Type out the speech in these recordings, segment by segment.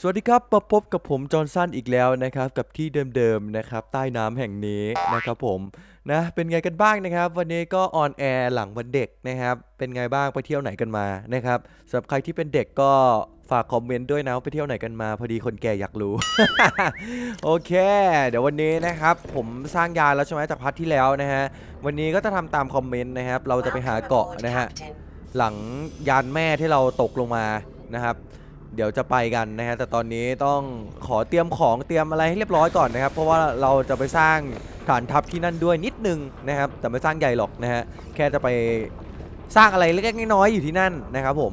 สวัสดีครับมาพบกับผมจอห์นสันอีกแล้วนะครับกับที่เดิมๆนะครับใต้น้ำแห่งนี้นะครับผมนะเป็นไงกันบ้างนะครับ วันนี้ก็ออนแอร์หลังวันเด็กนะครับเป็นไงบ้างไปเที่ยวไหนกันมานะครับสำหรับใครที่เป็นเด็กก็ฝากคอมเมนต์ด้วยนะว่าไปเที่ยวไหนกันมา พอดีคนแก่อยากรู้ โอเค เดี๋ยววันนี้นะครับ ผมสร้างยานแล้วใช่ไหมจากพาร์ทที่แล้วนะฮะวันนี้ก็จะทำตามคอมเมนต์นะครับ เราจะไปหาเกาะนะฮะหลังยานแม่ที่เราตกลงมานะครับ เดี๋ยวจะไปกันนะฮะแต่ตอนนี้ต้องขอเตรียมของเตรียมอะไรให้เรียบร้อยก่อนนะครับ เพราะว่าเราจะไปสร้างฐานทัพที่นั่นด้วยนิดนึงนะครับ แต่ไม่สร้างใหญ่หรอกนะฮะแค่จะไปสร้างอะไรเล็กๆน้อยๆอยู่ที่นั่นนะครับผม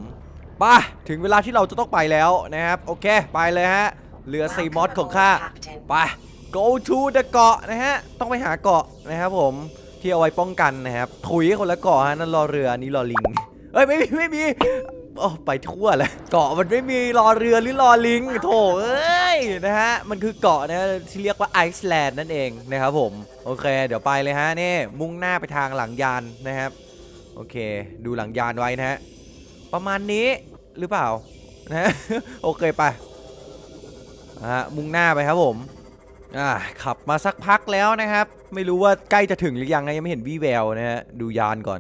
ไป่ะถึงเวลาที่เราจะต้องไปแล้วนะครับ โอเคไปเลยฮะเรือซีมอสของข้าไป go to the เกาะนะฮะต้องไปหาเกาะนะครับผมที่เอาไว้ป้องกันนะครับถุยคนละเกาะฮะนั่นรอเรืออันนี้รอลิงเอ้ยไม่มีไม่มี โอ้ไปทั่วเลยเกาะมันไม่มีรอเรือหรือรอลิงโถเอ้ยนะฮะมันคือเกาะนะที่เรียกว่าไอซ์แลนด์นั่นเองนะครับผมโอเค เดี๋ยวไปเลยฮะนี่มุ่งหน้าไปทางหลังยานนะครับโอเค ดูหลังยานไว้นะฮะประมาณนี้หรือเปล่านะฮะโอเคไปอะมุ่งหน้าไปครับผมอ่าขับมาสักพักแล้วนะครับ ไม่รู้ว่าใกล้จะถึงหรือยังนะยังไม่เห็นวี่แววนะฮะดูยานก่อน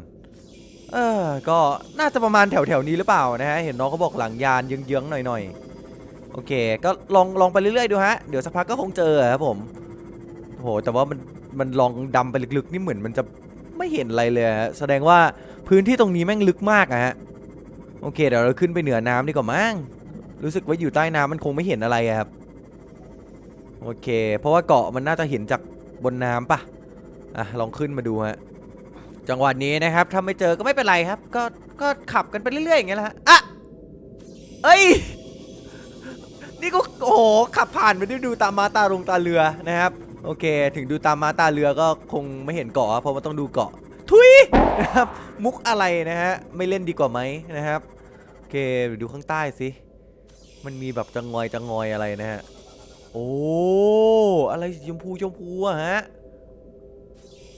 เออ ก็น่าจะประมาณแถวๆนี้หรือเปล่านะฮะ เห็นน้องเขาบอกหลังยานเยื้องๆหน่อยๆ โอเค ก็ลองลองไปเรื่อยๆดูฮะ เดี๋ยวสักพักก็คงเจอครับผมโห แต่ว่ามันมันลองดำไปลึกๆ นี่เหมือนมันจะไม่เห็นอะไรเลยฮะ แสดงว่าพื้นที่ตรงนี้แม่งลึกมากอะฮะ โอเค เดี๋ยวเราขึ้นไปเหนือน้ำดีกว่ามั้ง รู้สึกว่าอยู่ใต้น้ำมันคงไม่เห็นอะไรครับ โอเค เพราะว่าเกาะมันน่าจะเห็นจากบนน้ำปะอะ ลองขึ้นมาดูฮะ จังหวะนี้นะครับถ้าไม่เจอก็ไม่เป็นไรครับ ก็ก็ขับกันไปเรื่อยๆอย่างเงี้ยแหละฮะอะเอ้ยนี่ก็โอ้โหขับผ่านไปด้วยดูตามมาตาลงตาเรือนะครับ โอเค ถึงดูตามมาตาเรือก็คงไม่เห็นเกาะเพราะว่าต้องดูเกาะ ทุยนะครับมุกอะไรนะฮะไม่เล่นดีกว่าไหมนะครับโอเคดูข้างใต้สิมันมีแบบจะงอยจะงอยอะไรนะฮะโอ้อะไรชมพูชมพูอะฮะ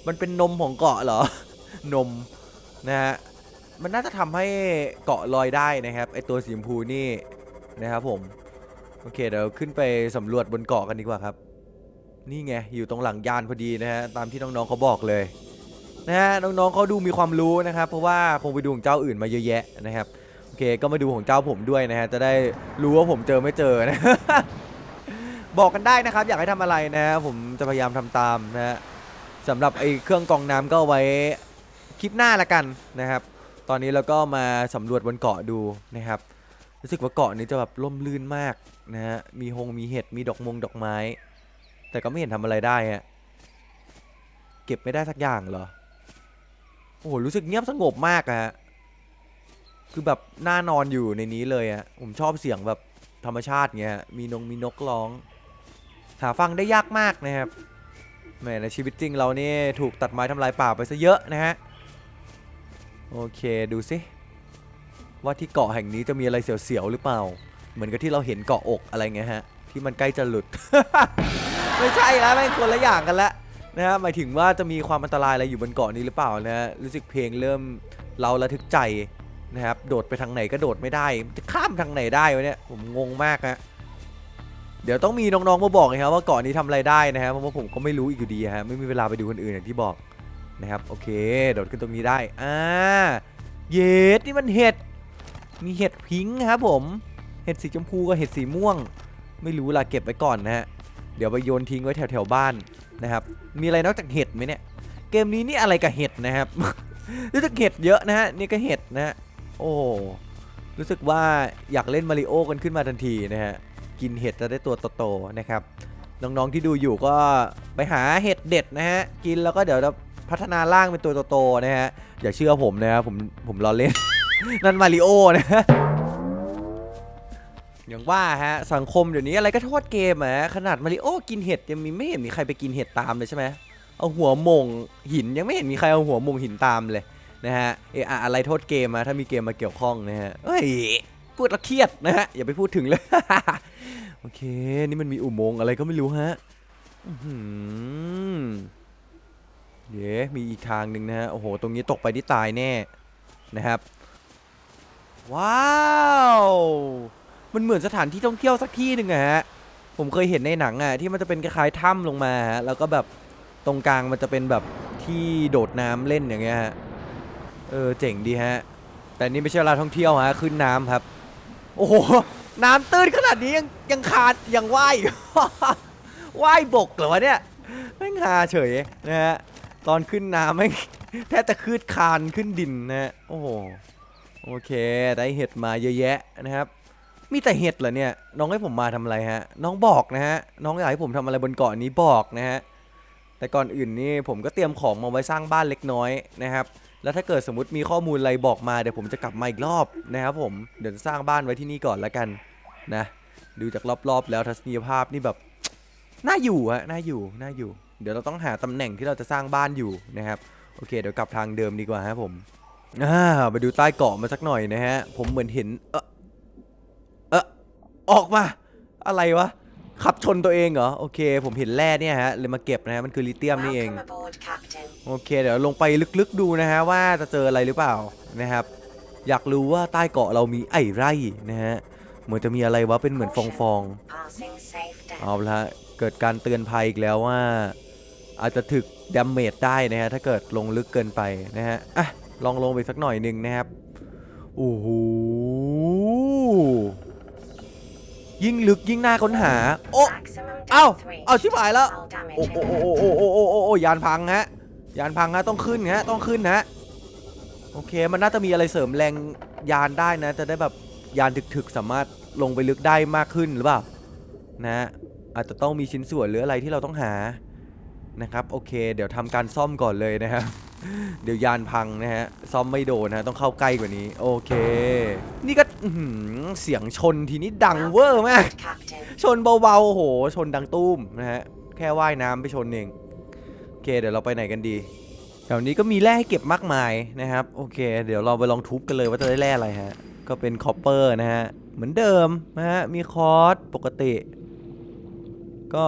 มันเป็นนมของเกาะเหรอ นมนะฮะมันน่าจะทำให้เกาะลอยได้นะครับไอตัวสีชมพูนี่นะครับผมโอเคเดี๋ยวขึ้นไปสำรวจบนเกาะกันดีกว่าครับ นี่ไงอยู่ตรงหลังยานพอดีนะฮะตามที่น้องๆเขาบอกเลยนะฮะน้องๆเขาดูมีความรู้นะครับเพราะว่าคงไปดูของเจ้าอื่นมาเยอะแยะนะครับโอเคก็มาดูของเจ้าผมด้วยนะฮะจะได้รู้ว่าผมเจอไม่เจอนะบอกกันได้นะครับ อยากให้ทำอะไรนะฮะผมจะพยายามทำตามนะฮะสำหรับไอ้เครื่องกองน้ำก็ไว้ คลิปหน้าละกันนะครับ ตอนนี้เราก็มาสำรวจบนเกาะดูนะครับ รู้สึกว่าเกาะนี้จะแบบร่มรื่นมากนะฮะ มีหงมีเห็ด มีดอกมงดอกไม้ แต่ก็ไม่เห็นทำอะไรได้ฮะ เก็บไม่ได้สักอย่างเหรอ โอ้โห รู้สึกเงียบสงบมากอะฮะ คือแบบน่านอนอยู่ในนี้เลยอะผมชอบเสียงแบบธรรมชาติเงี้ย มีนงมีนกร้อง หาฟังได้ยากมากนะครับแหมในชีวิตจริงเรานี่ถูกตัดไม้ทำลายป่าไปซะเยอะนะฮะ โอเคดูสิว่าที่เกาะแห่งนี้จะมีอะไรเสียวๆหรือเปล่า เหมือนกับที่เราเห็นเกาะอกอะไรเงี้ยฮะ ที่มันใกล้จะหลุด ไม่ใช่แล้วแม่คนละอย่างกันละนะฮะหมายถึงว่าจะมีความอันตรายอะไรอยู่บนเกาะนี้หรือเปล่านะฮะรู้สึกเพลงเริ่มเราระทึกใจนะครับโดดไปทางไหนก็โดดไม่ได้จะข้ามทางไหนได้วะเนี่ยผมงงมากฮะเดี๋ยวต้องมีน้องๆมาบอกนะครับว่าเกาะนี้ทำอะไรได้นะฮะเพราะว่าผมก็ไม่รู้อีกอยู่ดีฮะไม่มีเวลาไปดูคนอื่นอย่างที่บอก นะครับโอเคโดดขึ้นตรงนี้ได้อ่าเยดนี่มันเห็ดมีเห็ดพิงค์ครับผมเห็ดสีชมพูกับเห็ดสีม่วง ไม่รู้ล่ะเก็บไว้ก่อนนะฮะเดี๋ยวไปโยนทิ้งไว้แถวๆบ้านนะครับมีอะไรนอกจากเห็ดไหมเนี่ยเกมนี้นี่อะไรกับเห็ดนะครับรู้สึกเห็ดเยอะนะฮะนี่ก็เห็ดนะฮะโอ้รู้สึกว่าอยากเล่นมาริโอกันขึ้นมาทันทีนะฮะกินเห็ดจะได้ตัวโตๆนะครับน้องๆที่ดูอยู่ก็ไปหาเห็ดเด็ดนะฮะกินแล้วก็เดี๋ยวจะ พัฒนาร่างเป็นตัวโตๆนะฮะอย่าเชื่อผมนะครับผมผมล้อเล่น นั่นมาริโอนะอย่างว่าฮะสังคมเดี๋ยวนี้อะไรก็โทษเกมอะขนาดมาริโอกินเห็ดยังมีไม่เห็นมีใครไปกินเห็ดตามเลยใช่ไหมเอาหัวมงหินยังไม่เห็นมีใครเอาหัวมงหินตามเลยนะฮะเออะอะไรโทษเกมมาถ้ามีเกมมาเกี่ยวข้องนะฮะเฮ้ยพูดละเครียดนะฮะอย่าไปพูดถึงเลยโอเค นี่มันมีอุโมงค์อะไรก็ไม่รู้ฮะอื้อหือ เดี๋ยวมีอีกทางหนึ่งนะฮะ โอ้โห ตรงนี้ตกไปที่ตายแน่นะครับ ว้าว มันเหมือนสถานที่ท่องเที่ยวสักที่หนึ่งอะฮะ ผมเคยเห็นในหนังอะที่มันจะเป็นคล้ายๆถ้ำลงมาฮะ แล้วก็แบบตรงกลางมันจะเป็นแบบที่โดดน้ำเล่นอย่างเงี้ยฮะ เออเจ๋งดีฮะ แต่นี่ไม่ใช่เวลาท่องเที่ยวฮะ ขึ้นน้ำครับ โอ้โห น้ำตื้นขนาดนี้ยังยังขาดยังว่ายว่ายบกเหรอวะเนี่ยแม่งหาเฉยนะฮะ ตอนขึ้นน้ำแม่งแทบจะคืดคานขึ้นดินนะฮะโอ้โหโอเค ได้เห็ดมาเยอะแยะนะครับ มีแต่เห็ดเหรอเนี่ย น้องให้ผมมาทำอะไรฮะ น้องบอกนะฮะ น้องอยากให้ผมทำอะไรบนเกาะนี้บอกนะฮะ แต่ก่อนอื่นนี่ผมก็เตรียมของมาไว้สร้างบ้านเล็กน้อยนะครับ แล้วถ้าเกิดสมมติมีข้อมูลอะไรบอกมาเดี๋ยวผมจะกลับมาอีกรอบนะครับผม เดี๋ยวจะสร้างบ้านไว้ที่นี่ก่อนแล้วกันนะ ดูจากรอบๆแล้วทัศนียภาพนี่แบบ น่าอยู่ฮะ น่าอยู่ น่าอยู่ เดี๋ยวเราต้องหาตำแหน่งที่เราจะสร้างบ้านอยู่นะครับโอเคเดี๋ยวกลับทางเดิมดีกว่าฮะผมอ่าไปดูใต้เกาะมาสักหน่อยนะฮะผมเหมือนเห็นเออเออออกมา อะไรวะขับชนตัวเองเหรอโอเค ผมเห็นแร่เนี่ยฮะเลยมาเก็บนะฮะมันคือลิเธียมนี่เองโอเค เดี๋ยวลงไปลึกๆดูนะฮะว่าจะเจออะไรหรือเปล่านะครับ อยากรู้ว่าใต้เกาะเรามีไอ้ไร่นะฮะเหมือนจะมีอะไรวะเป็นเหมือนฟองๆเอาละเกิดการเตือนภัยอีกแล้วว่า อาจจะถึกดาเมจได้นะฮะถ้าเกิดลงลึกเกินไปนะฮะอะลองลงไปสักหน่อยหนึ่งนะครับโอ้โหยิ่งลึกยิ่งน่าค้นหา โอ้ Maximum Ow! depth reached. Ow, ชิบหายแล้วโอ้โอ้โอ้โอ้โอ้โอ้โอ้โอ้ยานพังฮะยานพังฮะต้องขึ้นฮะต้องขึ้นฮะโอเคมันน่าจะมีอะไรเสริมแรงยานได้นะ จะได้แบบยานถึกๆสามารถลงไปลึกได้มากขึ้นหรือเปล่านะฮะอาจจะต้องมีชิ้นส่วนหรืออะไรที่เราต้องหา นะครับโอเค เดี๋ยวทำการซ่อมก่อนเลยนะครับเดี๋ยวยานพังนะฮะซ่อมไม่โดนนะต้องเข้าใกล้กว่านี้ โอเค นี่ก็เสียงชนทีนี้ดังเวอร์มาก ชนเบาๆโห ชนดังตุ้มนะฮะแค่ว่ายน้ำไปชนเองโอเค เดี๋ยวเราไปไหนกันดีแถวนี้ก็มีแร่ให้เก็บมากมายนะครับ โอเค เดี๋ยวเราไปลองทุบกันเลยว่าจะได้แร่อะไรฮะก็เป็นคอปเปอร์นะฮะเหมือนเดิมนะฮะมีคอร์สปกติ ก็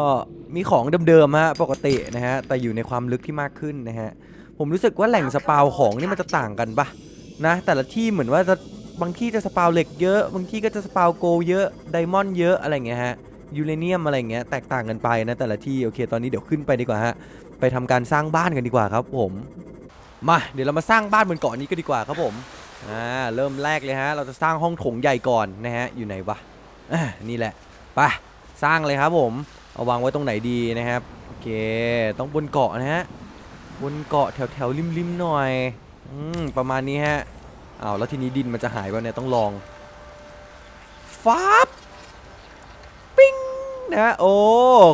มีของเดิมๆฮะปกตินะฮะแต่อยู่ในความลึกที่มากขึ้นนะฮะผมรู้สึกว่าแหล่งสปาวของนี่มันจะต่างกันปะนะแต่ละที่เหมือนว่าจะบางที่จะสปาวเหล็กเยอะ บางที่ก็จะสปาวโกลเยอะไดมอนด์เยอะอะไรเงี้ยฮะยูเรเนียมอะไรเงี้ยแตกต่างกันไปนะแต่ละที่โอเคตอนนี้เดี๋ยวขึ้นไปดีกว่าฮะไปทำการสร้างบ้านกันดีกว่าครับผมมาเดี๋ยวเรามาสร้างบ้านบนเกาะนี้กันดีกว่าครับผมอ่าเริ่มแรกเลยฮะ เราจะสร้างห้องโถงใหญ่ก่อนนะฮะอยู่ไหนวะอ่านี่แหละไปสร้างเลยครับผม เอาวางไว้ตรงไหนดีนะครับโอเคต้องบนเกาะนะฮะบนเกาะแถวแถวริมริมหน่อยอืมประมาณนี้ฮะอ้าวแล้วทีนี้ดินมันจะหายป่ะเนี่ยต้องลองฟ้าปิ้งนะฮะโอ้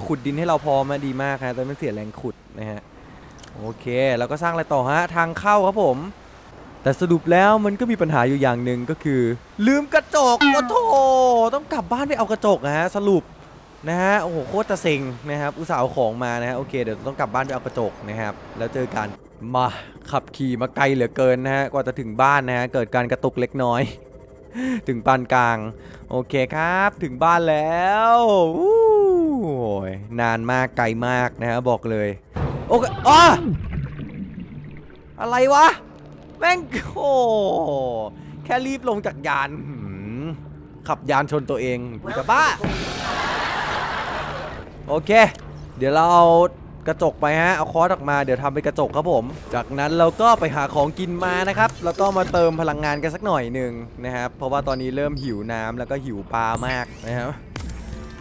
ขุดดินให้เราพอมาดีมากฮะแต่ไม่เสียแรงขุดนะฮะโอเคแล้วก็สร้างอะไรต่อฮะทางเข้าครับผม แต่สรุปแล้วมันก็มีปัญหาอยู่อย่างหนึ่งก็คือ ลืมกระจกโอ้โถต้องกลับบ้านไปเอากระจกนะฮะสรุป นะฮะโอ้โหโคตรจะเซ็งนะครับอุตส่าห์เอาของมานะฮะโอเคเดี๋ยวต้องกลับบ้านไปเอากระจกนะครับแล้วเจอกันมาขับขี่มาไกลเหลือเกินนะฮะกว่าจะถึงบ้านนะฮะเกิดการกระตุกเล็กน้อย ถึงปานกลาง โอเคครับถึงบ้านแล้วอู้โอ้ยนานมากไกลมากนะฮะบอกเลยโอเคอ๋ออะไรวะแม่งโอ้แค่รีบลงจากยาน ขับยานชนตัวเองจะบ้า โอเค เดี๋ยวเราเอากระจกไปฮะ เอาคอร์สออกมา เดี๋ยวทำเป็นกระจกครับผม จากนั้นเราก็ไปหาของกินมานะครับ แล้วก็มาเติมพลังงานกันสักหน่อยหนึ่งนะครับ เพราะว่าตอนนี้เริ่มหิวน้ำแล้วก็หิวปลามากนะครับ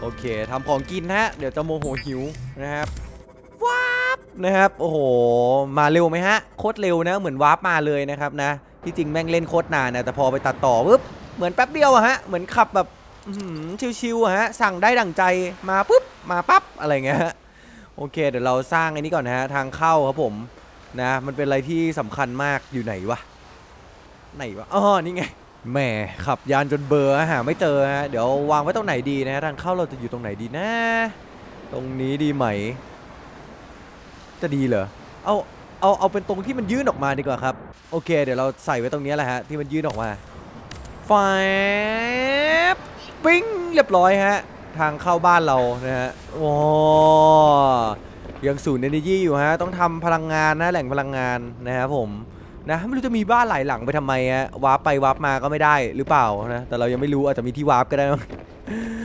โอเคทำของกินฮะ เดี๋ยวจะโมโหหิวนะครับวาร์ปนะครับ โอ้โห มาเร็วไหมฮะ โคตรเร็วนะ เหมือนวาร์ปมาเลยนะครับนะ ที่จริงแม่งเล่นโคตรนานนะ แต่พอไปตัดต่อปุ๊บ เหมือนแป๊บเดียวอะฮะ เหมือนขับแบบ ชิวๆฮะ สั่งได้ดั่งใจมาปุ๊บ มาปั๊บ อะไรเงี้ยฮะโอเค เดี๋ยวเราสร้างไอ้นี้ก่อนนะฮะ ทางเข้าครับผมนะมันเป็นอะไรที่สำคัญมากอยู่ไหนวะ ไหนวะอ๋อนี่ไงแหมขับยานจนเบอร์หาไม่เจอฮะเดี๋ยววางไว้ตรงไหนดีนะทางเข้าเราจะอยู่ตรงไหนดีนะ ตรงนี้ดีไหม จะดีเหรอเอาเอาเอาเป็นตรงที่มันยื่นออกมาดีกว่าครับโอเค เดี๋ยวเราใส่ไว้ตรงนี้แหละฮะที่มันยื่นออกมาไฟบ ปิ้งเรียบร้อยฮะ ทางเข้าบ้านเรานะฮะโอ้ยังศูนย์ energy อยู่ฮะ ต้องทำพลังงานนะแหล่งพลังงานนะครับผมนะไม่รู้จะมีบ้านหลายหลังไปทำไมอะวาร์ปไปวาร์ปมาก็ไม่ได้หรือเปล่านะแต่เรายังไม่รู้อาจจะมีที่วาร์ปก็ได้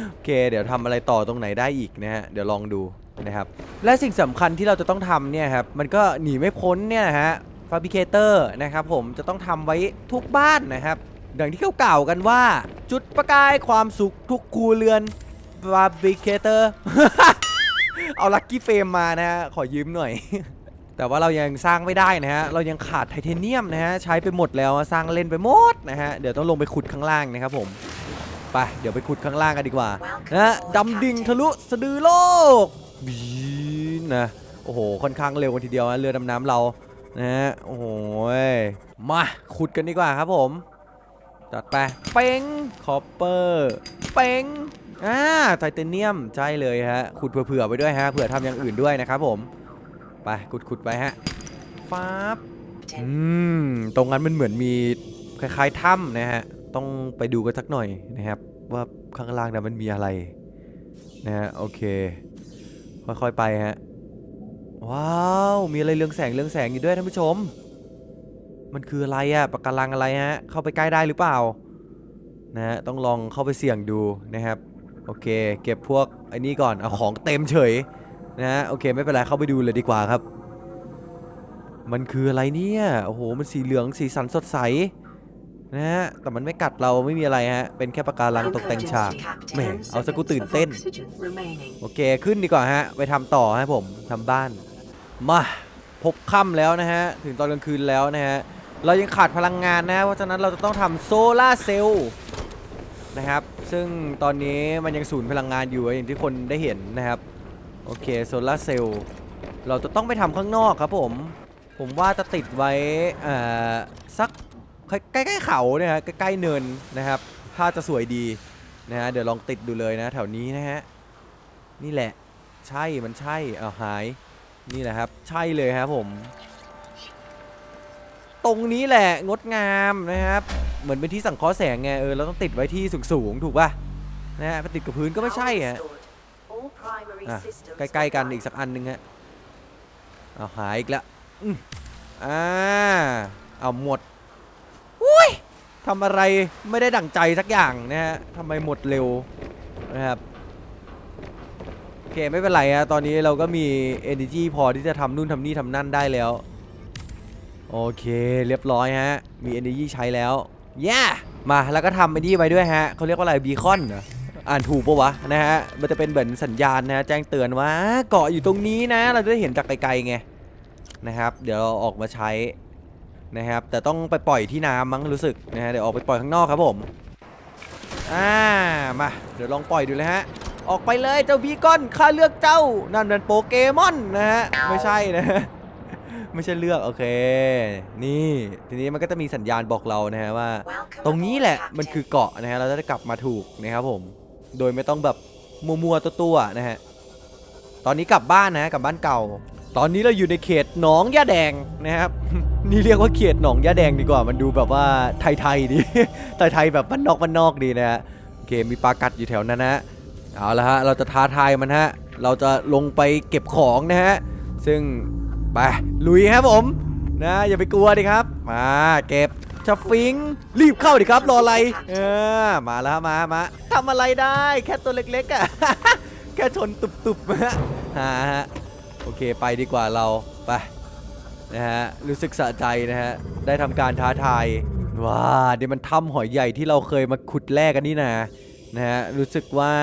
โอเค เดี๋ยวทำอะไรต่อตรงไหนได้อีกนะฮะเดี๋ยวลองดูนะครับและสิ่งสำคัญที่เราจะต้องทำเนี่ยครับมันก็หนีไม่พ้นเนี่ยนะฮะฟาบิเคเตอร์นะครับผมจะต้องทำไว้ทุกบ้านนะครับ ดังที่เขากล่าวกันว่า จุดประกายความสุขทุกครัวเรือนฟาบิเคเตอร์ เอาลัคกี้เฟรมมานะฮะ ขอยืมหน่อย แต่ว่าเรายังสร้างไม่ได้นะฮะ เรายังขาดไทเทเนียมนะฮะ ใช้ไปหมดแล้วสร้างเล่นไปหมดนะฮะ เดี๋ยวต้องลงไปขุดข้างล่างนะครับผม ไป เดี๋ยวไปขุดข้างล่างกันดีกว่านะฮะดำดิ่งทะลุสะดือโลกบีนนะโอ้โห ค่อนข้างเร็วกันทีเดียวนะเรือดำน้ำเรานะฮะโอ้โหยมาขุดกันดีกว่าครับผม จัดไป เป้งคอปเปอร์ เป้งอ่าไทเทเนียมใช่เลยฮะ ขุดเผื่อๆไปด้วยฮะ เผื่อทำอย่างอื่นด้วยนะครับผม ไปขุดๆไปฮะฟ้าบอืม ตรงนั้นมันเหมือนมีคล้ายๆถ้ำนะฮะ ต้องไปดูกันสักหน่อยนะครับ ว่าข้างล่างนั้นมันมีอะไรนะฮะ โอเค ค่อยๆไปฮะ ว้าว มีอะไรเรืองแสงเรืองแสงอยู่ด้วยท่านผู้ชม มันคืออะไรอะปะการังอะไรฮะ เข้าไปใกล้ได้หรือเปล่า นะฮะ ต้องลองเข้าไปเสี่ยงดูนะครับ โอเค เก็บพวกไอ้นี่ก่อน เอาของเต็มเฉย นะฮะ โอเค ไม่เป็นไร เข้าไปดูเลยดีกว่าครับ มันคืออะไรเนี่ย โอ้โห มันสีเหลือง สีสันสดใส นะฮะ แต่มันไม่กัดเรา ไม่มีอะไรฮะ เป็นแค่ปะการังตกแต่งฉาก แหม เอาซะกูตื่นเต้น โอเค ขึ้นดีกว่าฮะ ไปทำต่อให้ผมทำบ้าน มา พบค่ำแล้วนะฮะ ถึงตอนกลางคืนแล้วนะฮะ เรายังขาดพลังงานนะเพราะฉะนั้นเราจะต้องทำโซลาร์เซลล์นะครับ ซึ่งตอนนี้มันยังสูญพลังงานอยู่อย่างที่คนได้เห็นนะครับ โอเคโซลาร์เซลล์เราจะต้องไปทำข้างนอกครับผม ผมว่าจะติดไว้สักใกล้ๆเขาเนี่ยฮะใกล้ๆเนินนะครับถ้าจะสวยดีนะฮะเดี๋ยวลองติดดูเลยนะแถวนี้นะฮะนี่แหละใช่มันใช่เอาหายนี่แหละครับ ใช่เลยครับผม ตรงนี้แหละงดงามนะครับ เหมือนเป็นที่สังเคราะห์แสงไงเออเราต้องติดไว้ที่สูงๆถูกป่ะนะฮะไปติดกับพื้นก็ไม่ใช่ฮะอะใกล้ๆกันอีกสักอันหนึงฮะเอาหายอีกแล้วอืมอ่าเอาหมดอุ้ยทำอะไรไม่ได้ดั่งใจสักอย่างนะฮะทำไมหมดเร็วนะครับโอเคไม่เป็นไรฮะตอนนี้เราก็มี energy พอที่จะทำนู่นทำนี่ทำนั่นได้แล้ว โอเคเรียบร้อยฮะ มี energy ใช้แล้ว yeah! มาแล้วก็ทำไอ้นี่ไว้ด้วยฮะเขาเรียกว่าอะไรบีคอนเหรออ่านถูกปะวะนะฮะมันจะเป็นเหมือนสัญญาณนะฮะแจ้งเตือนว่าเกาะอยู่ตรงนี้นะ เราจะได้เห็นจากไกลๆไงนะครับ เดี๋ยวเราออกมาใช้นะครับ แต่ต้องไปปล่อยที่น้ำมั้งรู้สึกนะฮะเดี๋ยวออกไปปล่อยข้างนอกครับผมอ่ามาเดี๋ยวลองปล่อยดูเลยฮะออกไปเลยเจ้าบีกอนข้าเลือกเจ้านั่นเป็นโปเกมอนนะฮะไม่ใช่นะ ไม่ใช่เลือกโอเค นี่ ทีนี้มันก็จะมีสัญญาณบอกเรานะฮะว่า ตรงนี้แหละมันคือเกาะนะฮะเราจะได้กลับมาถูกนะครับผม โดยไม่ต้องแบบมัวๆตัวๆนะฮะตอนนี้กลับบ้านนะฮะกลับบ้านเก่า ตอนนี้เราอยู่ในเขตหนองยาแดงนะครับนี่เรียกว่าเขตหนองยาแดงดีกว่า มันดูแบบว่าไทยๆดีไทยๆแบบบ้านนอกบ้านนอกดีนะฮะโอเคมีปลากัดอยู่แถวนั้นนะฮะเอาละฮะเราจะท้าทายมันฮะเราจะลงไปเก็บของนะฮะซึ่ง ไปลุยครับผมนะอย่าไปกลัวดิครับ มาเก็บชฟิงรีบเข้าดิครับรออะไรเออมาแล้วมามาทำอะไรได้แค่ตัวเล็กๆอะแค่ชนตุบๆฮะฮะฮะโอเคไปดีกว่าเราไปนะฮะรู้สึกสะใจนะฮะได้ทำการท้าทายว้าเดี๋ยวมันถ้ำหอยใหญ่ที่เราเคยมาขุดแร่กันนี่นะนะฮะรู้สึกว่า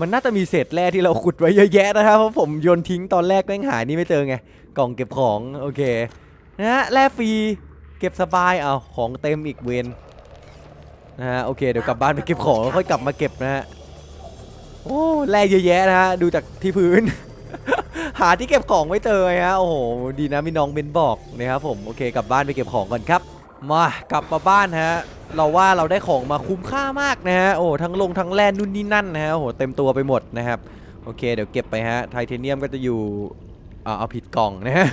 มันน่าจะมีเศษแร่ที่เราขุดไว้เยอะแยะนะครับเพราะผมโยนทิ้งตอนแรกแม่งหายนี่ไม่เจอไง กล่องเก็บของโอเคนะฮะแร่ฟรีเก็บสบายเอาของเต็มอีกเวนนะฮะโอเคเดี๋ยวกลับบ้านไปเก็บของแล้วค่อยกลับมาเก็บนะฮะโอ้แร่เยอะแยะนะฮะดูจากที่พื้น หาที่เก็บของไม่เจอฮะโอ้โหดีนะมีน้องเบนบอกนะครับผมโอเคกลับบ้านไปเก็บของก่อนครับ มากลับมาบ้านฮะเราว่าเราได้ของมาคุ้มค่ามากนะฮะโอ้ทั้งลงทั้งแร่นู่นนี่นั่นนะฮะโอ้โหเต็มตัวไปหมดนะครับโอเคเดี๋ยวเก็บไปฮะไทเทเนียมก็จะอยู่ เอาผิดกล่องนะฮะ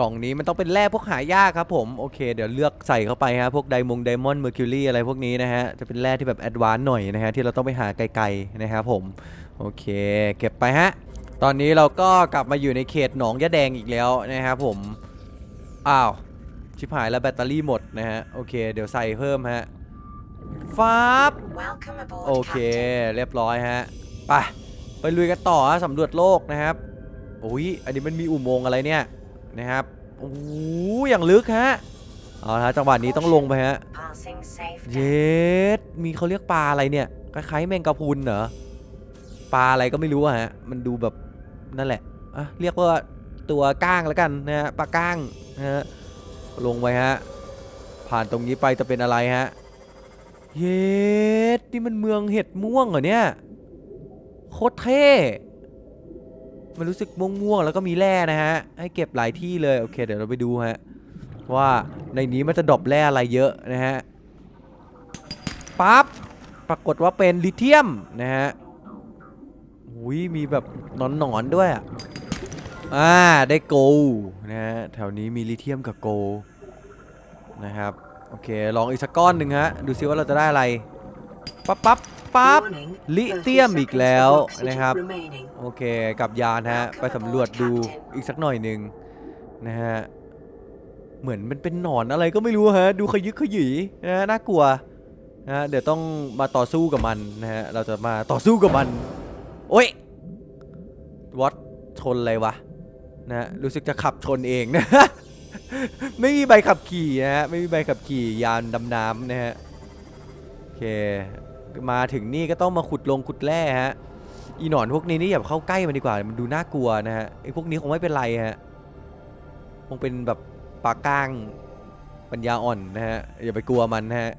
กล่องนี้มันต้องเป็นแร่พวกหายากครับผมโอเค เดี๋ยวเลือกใส่เข้าไปฮะพวกไดมงไดมอนด์เมอร์คิวรีอะไรพวกนี้นะฮะจะเป็นแร่ที่แบบแอดวานซ์หน่อยนะฮะที่เราต้องไปหาไกลๆนะครับผมโอเค เก็บไปฮะตอนนี้เราก็กลับมาอยู่ในเขตหนองยะแดงอีกแล้วนะครับผมอ้าวชิบหายแล้วแบตเตอรี่หมดนะฮะโอเค เดี๋ยวใส่เพิ่มฮะฟ้าบ Welcome aboard, โอเค Captain. เรียบร้อยฮะไปไปลุยกันต่อฮะสำรวจโลกนะครับ โอ้ยอันนี้มันมีอุโมงค์อะไรเนี่ยนะครับโอ้โหอย่างลึกฮะเอาละฮะจังหวะนี้ต้องลงไปฮะ Passing safe. เย็ดมีเขาเรียกปลาอะไรเนี่ยคล้ายๆแมงกะพรุนเหรอปลาอะไรก็ไม่รู้อะฮะมันดูแบบนั่นแหละอะเรียกว่าตัวก้างแล้วกันนะฮะปลาก้างนะฮะลงไปฮะผ่านตรงนี้ไปจะเป็นอะไรฮะเย็ดนี่มันเมืองเห็ดม่วงเหรอเนี่ยโคตรเท่ มันรู้สึกม่วงๆแล้วก็มีแร่นะฮะ ให้เก็บหลายที่เลยโอเค เดี๋ยวเราไปดูฮะว่าในนี้มันจะดรอปแร่อะไรเยอะนะฮะปั๊บปรากฏว่าเป็นลิเทียมนะฮะอุ้ยมีแบบหนอนๆด้วยอะอ่าได้โกลนะฮะแถวนี้มีลิเทียมกับโกลนะครับโอเคลองอีกสักก้อนหนึ่งฮะดูซิว่าเราจะได้อะไรปั๊บปั๊บ ปั๊บ Warning, ลิเทียม30อีกแล้ว seconds of oxygen นะครับ remaining. โอเคกลับยานฮะ ไปสำรวจดูอีกสักหน่อยหนึ่งนะฮะ เหมือนมันเป็นหนอนอะไรก็ไม่รู้ฮะ ดูขยึกขยือนะฮะน่ากลัวนะฮะเดี๋ยวต้องมาต่อสู้กับมันนะฮะ เราจะมาต่อสู้กับมัน โอ้ยวัดชนอะไรวะนะฮะรู้สึกจะขับชนเองนะ ไม่มีใบขับขี่นะฮะ ไม่มีใบขับขี่ยานดำน้ำนะฮะ โอเค มาถึงนี่ก็ต้องมาขุดลงขุดแร่ฮะอีหนอนพวกนี้นี่อย่าเข้าใกล้มันดีกว่ามันดูน่ากลัวนะฮะไอ้พวกนี้คงไม่เป็นไรฮะคงเป็นแบบปลาก้างปัญญาอ่อนนะฮะอย่าไปกลัวมันนะฮะ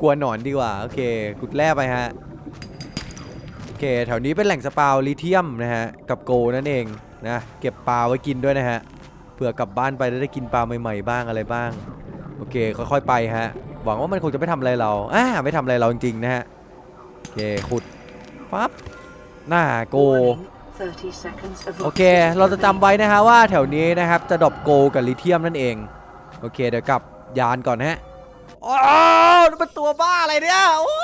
กลัวหนอนดีกว่าโอเคขุดแร่ไปฮะโอเคแถวนี้เป็นแหล่งสปาวลิเทียมนะฮะกับโกนั่นเองนะเก็บปลาไว้กินด้วยนะฮะเผื่อกลับบ้านไปได้กินปลาใหม่ๆบ้างอะไรบ้างโอเคค่อยๆไปฮะ หวังว่ามันคงจะไม่ทำอะไรเราอ่าไม่ทำอะไรเราจริงๆนะฮะโอเคขุดปั๊บหน้าโก โอเค เราจะจำไว้นะฮะว่าแถวนี้นะครับจะดรอปโกกับลิเทียมนั่นเอง โอเคเดี๋ยวกลับยานก่อนฮะอ้าวนี่มันตัวบ้าอะไรเนี่ย โอ้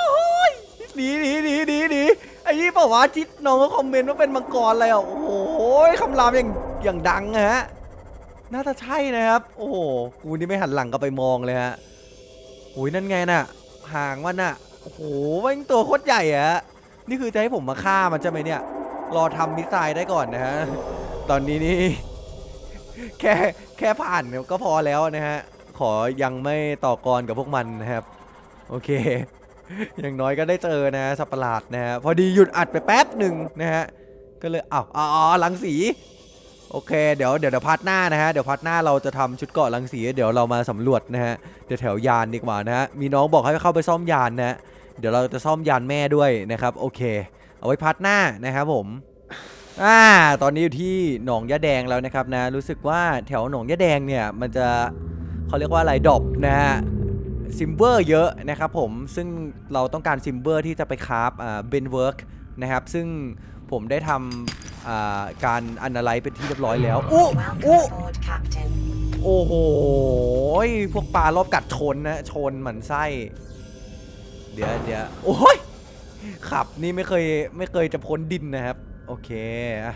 ยหนีหนีหนีหนีหนีไอ้นี่ปล่าวะที่น้องก็คอมเมนต์ว่าเป็นมังกรอะไรอะ โอ้โหคำรามอย่างอย่างดังอะฮะ น่าจะใช่นะครับ โอ้โห กูนี่ไม่หันหลังกลับไปมองเลยฮะ โอ้ยนั่นไงน่ะหางมันน่ะโอ้โหแม่งตัวโคตรใหญ่อะฮะนี่คือจะให้ผมมาฆ่ามันใช่ไหมเนี่ย รอทำมิสไซล์ได้ก่อนนะฮะตอนนี้นี่แค่แค่ผ่านเนี่ยก็พอแล้วนะฮะขอยังไม่ต่อกรกับพวกมันนะครับ โอเค อย่างน้อยก็ได้เจอนะสัตว์ประหลาดนะฮะพอดีหยุดอัดไปแป๊บหนึ่งนะฮะก็เลยอ้าวอ๋อลังสี โอเคเดี๋ยวเดี๋ยวเดี๋ยวพาร์ทหน้านะฮะเดี๋ยวพาร์ทหน้าเราจะทำชุดเกาะลังสีเดี๋ยวเรามาสำรวจนะฮะเดี๋ยวแถวยานดีกว่านะฮะมีน้องบอกให้เข้าไปซ่อมยานนะฮะเดี๋ยวเราจะซ่อมยานแม่ด้วยนะครับโอเค เอาไว้พาร์ทหน้านะครับผมอ่าตอนนี้อยู่ที่หนองยะแดงแล้วนะครับนะรู้สึกว่าแถวหนองยะแดงเนี่ยมันจะเขาเรียกว่าอะไรดอปนะฮะซิมเบอร์เยอะนะครับผมซึ่งเราต้องการซิมเบอร์ที่จะไปคราฟอ่าเบนเวิร์กนะครับซึ่ง ผมได้ทำอ่าการอันอะไรเป็นที่เรียบร้อยแล้วอู้ Welcome อู้ aboard, Captain. โอ้โห พวกปลารอบกัดชนนะ ชนเหมือนไส้ เดี๋ยวเดี๋ยวโอ้ย ขับนี่ไม่เคยไม่เคยจะพ้นดินนะครับ โอเคอะ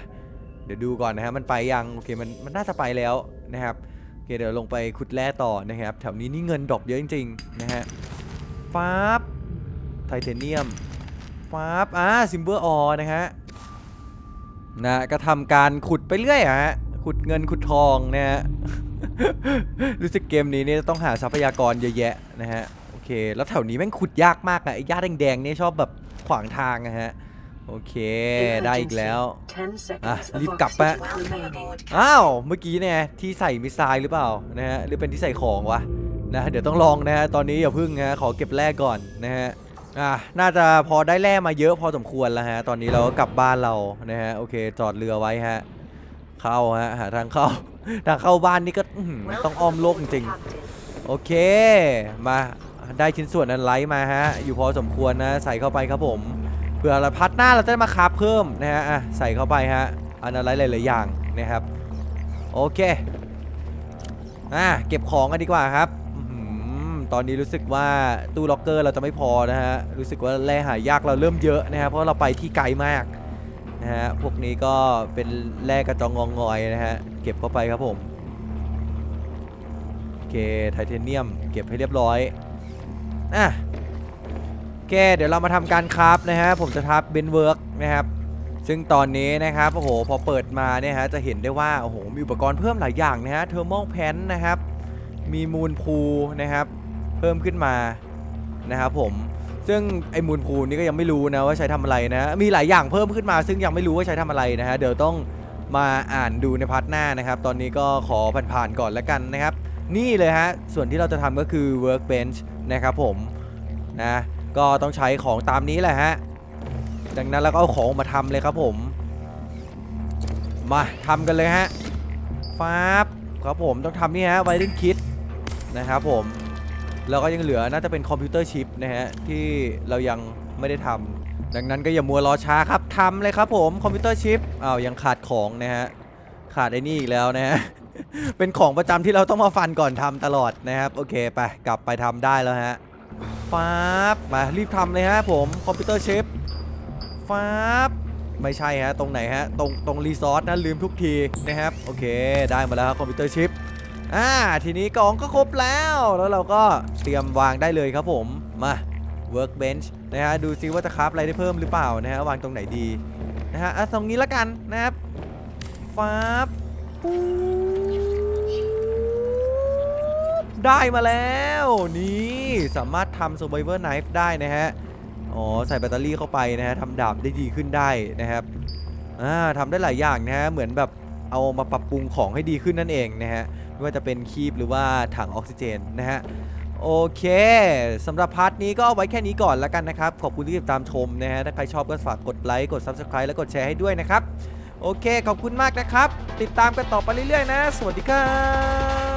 เดี๋ยวดูก่อนนะฮะมันไปยัง โอเค มันมันน่าจะไปแล้วนะครับ โอเคเดี๋ยวลงไปขุดแร่ต่อนะครับ แถวนี้นี่เงินดรอปเยอะจริงๆนะฮะฟ้าบไทเทเนียมฟ้าบอ่าซิมเบอร์ออนะฮะ นะก็ทำการขุดไปเรื่อยอะฮะขุดเงินขุดทองนะฮะรู้สึกเกมนี้เนี่ยต้องหาทรัพยากรเยอะแยะนะฮะโอเค แล้วแถวนี้แม่งขุดยากมากอะไอ้หญ้าแดงๆเนี่ยชอบแบบขวางทางอะฮะโอเคได้อีกแล้วอะรีบกลับไปอ้าวเมื่อกี้เนี่ยที่ใส่มิสไซล์หรือเปล่านะฮะหรือเป็นที่ใส่ของวะนะเดี๋ยวต้องลองนะฮะตอนนี้อย่าพึ่งนะฮะขอเก็บแร่ก่อนนะฮะ อะน่าจะพอได้แร่มาเยอะพอสมควรแล้วฮะ ตอนนี้เราก็กลับบ้านเรานะฮะ โอเค จอดเรือไว้ฮะ เข้าฮะ หาทางเข้า ทางเข้าบ้านนี่ก็อื้อหือต้องอ้อมโลกจริงๆ โอเค มา ได้ชิ้นส่วนอันไลท์มาฮะ อยู่พอสมควรนะ ใส่เข้าไปครับผม เผื่อเราพัดหน้าเราจะได้มาคาฟเพิ่มนะฮะ อะ ใส่เข้าไปฮะ อันอะไรหลายๆอย่างนะครับ โอเค อะ เก็บของกันดีกว่าครับ ตอนนี้รู้สึกว่าตู้ล็อกเกอร์เราจะไม่พอนะฮะ รู้สึกว่าแร่หายากเราเริ่มเยอะนะฮะ เพราะเราไปที่ไกลมากนะฮะ พวกนี้ก็เป็นแร่กระจองงองงอยนะฮะ เก็บเข้าไปครับผมเคไทเทเนียม เก็บให้เรียบร้อยอะโอเค เดี๋ยวเรามาทำการคราฟนะฮะ ผมจะทับเบนเวิร์กนะครับซึ่งตอนนี้นะครับโอ้โหพอเปิดมาเนี่ยฮะจะเห็นได้ว่าโอ้โหมีอุปกรณ์เพิ่มหลายอย่างนะฮะเทอร์มอลแพนนะครับมีมูลพูนะครับ เพิ่มขึ้นมานะครับผมซึ่งไอ้มูลพูนี่ก็ยังไม่รู้นะว่าใช้ทำอะไรนะ มีหลายอย่างเพิ่มขึ้นมา ซึ่งยังไม่รู้ว่าใช้ทำอะไรนะฮะเดี๋ยวต้องมาอ่านดูในพาร์ทหน้านะครับ ตอนนี้ก็ขอผ่านๆก่อนแล้วกันนะครับ นี่เลยฮะส่วนที่เราจะทำก็คือ workbench นะครับผมนะก็ต้องใช้ของตามนี้แหละฮะดังนั้นเราก็เอาของมาทำเลยครับผม มาทำกันเลยฮะฟ้าบครับผมต้องทำนี่ฮะไวเดนคิดนะครับผม แล้วก็ยังเหลือน่าจะเป็นคอมพิวเตอร์ชิปนะฮะที่เรายังไม่ได้ทำดังนั้นก็อย่ามัวรอช้าครับทำเลยครับผมคอมพิวเตอร์ชิปอ้าวยังขาดของนะฮะขาดไอ้นี่อีกแล้วนะฮะเป็นของประจำที่เราต้องมาฟันก่อนทำตลอดนะครับโอเคไปกลับไปทำได้แล้วฮะฟ้าบมารีบทำเลยฮะผมคอมพิวเตอร์ชิปฟ้าบไม่ใช่ฮะตรงไหนฮะตรงตรงรีซอสนะลืมทุกทีนะครับโอเค ได้มาแล้วครับคอมพิวเตอร์ชิป อ่าทีนี้กล่องก็ครบแล้วแล้วเราก็เตรียมวางได้เลยครับผมมา workbench นะฮะดูซิว่าจะคราฟอะไรได้เพิ่มหรือเปล่านะฮะวางตรงไหนดีนะฮะอะตรงนี้ละกันนะครับฟ้าบปู๊บได้มาแล้ว นี่สามารถทำ survivor knife ได้นะฮะอ๋อใส่แบตเตอรี่เข้าไปนะฮะทำดาบได้ดีขึ้นได้นะครับอ่าทำได้หลายอย่างนะฮะเหมือนแบบ เอามาปรับปรุงของให้ดีขึ้นนั่นเองนะฮะไม่ว่าจะเป็นคีบหรือว่าถังออกซิเจนนะฮะโอเคสำหรับพาร์ทนี้ก็เอาไว้แค่นี้ก่อนแล้วกันนะครับ ขอบคุณที่ติดตามชมนะฮะถ้าใครชอบก็ฝากกดไลค์กด Subscribe และกดแชร์ให้ด้วยนะครับ โอเค ขอบคุณมากนะครับ ติดตามกันต่อไปเรื่อยๆนะ สวัสดีครับ